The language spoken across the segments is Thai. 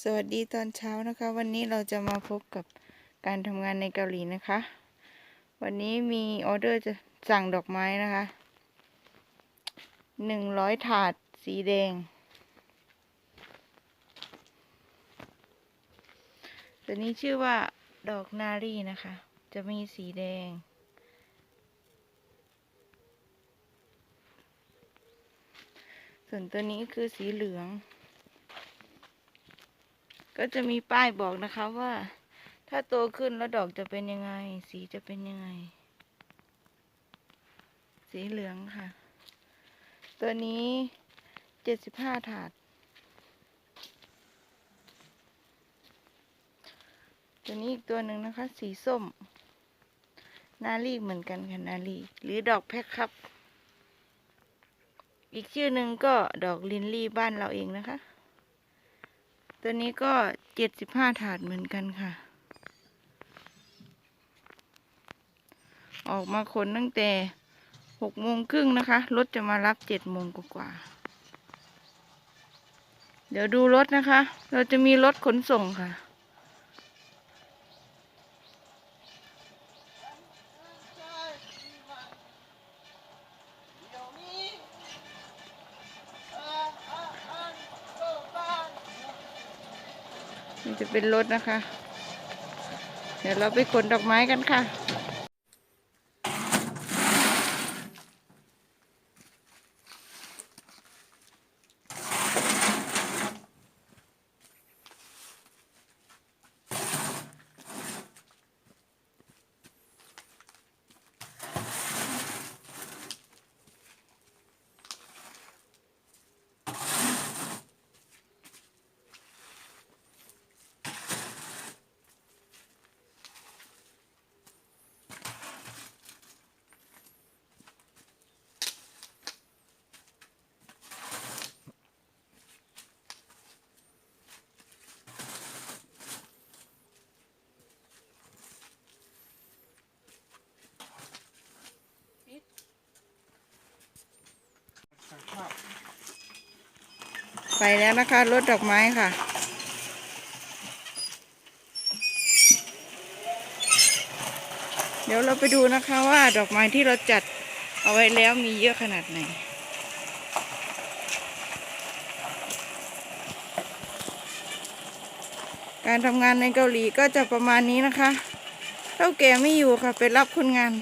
สวัสดีตอนเช้านะคะ วันนี้เราจะมาพบกับการทำงานในเกาหลีนะคะ วันนี้มีออเดอร์จะสั่งดอกไม้นะคะหนึ่งร้อยถาดสีแดงตัวนี้ชื่อว่าดอกนารีนะคะ จะมีสีแดง ส่วนตัวนี้คือสีเหลือง ก็จะมีป้ายบอกนะคะว่า ถ้าโตขึ้นแล้วดอกจะเป็นยังไง สีจะเป็นยังไง สีเหลืองค่ะ ตัวนี้เจ็ดสิบห้าถาดตัวนี้อีกตัวหนึ่งนะคะ สีส้ม นาลีเหมือนกันค่ะนาลีหรือดอกแพ็คครับ อีกชื่อหนึ่งก็ดอกลินลี่บ้านเราเองนะคะ ตัวนี้ก็เจ็ดสิบห้าถาดเหมือนกันค่ะ ออกมาขนตั้งแต่หกโมงครึ่งนะคะ รถจะมารับเจ็ดโมงกว่า เดี๋ยวดูรถนะคะ เราจะมีรถขนส่งค่ะ จะเป็นรถนะคะ เดี๋ยวเราไปขนดอกไม้กันค่ะ ไปแล้วนะคะรถดอกไม้ค่ะ เดี๋ยวเราไปดูนะคะว่าดอกไม้ที่เราจัดเอาไว้แล้วมีเยอะขนาดไหนการทำงานในเกาหลีก็จะประมาณนี้นะคะ เท่าแก่ไม่อยู่ค่ะ ไปรับคนงาน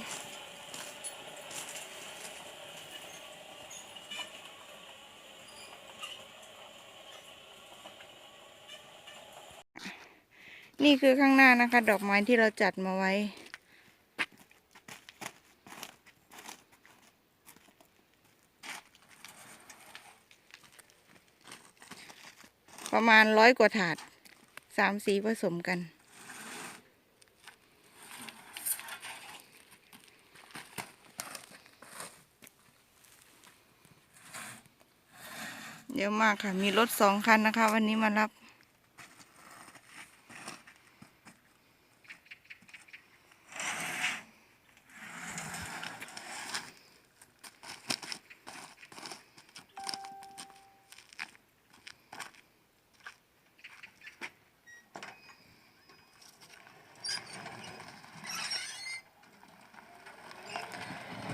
นี่คือข้างหน้านะคะ ดอกไม้ที่เราจัดมาไว้ ประมาณร้อยกว่าถาดสามสีผสมกันเยอะมากค่ะ มีรถสองคันนะคะ วันนี้มารับ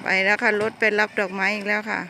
ไปแล้วค่ะรถไปรับดอกไม้อีกแล้วค่ะ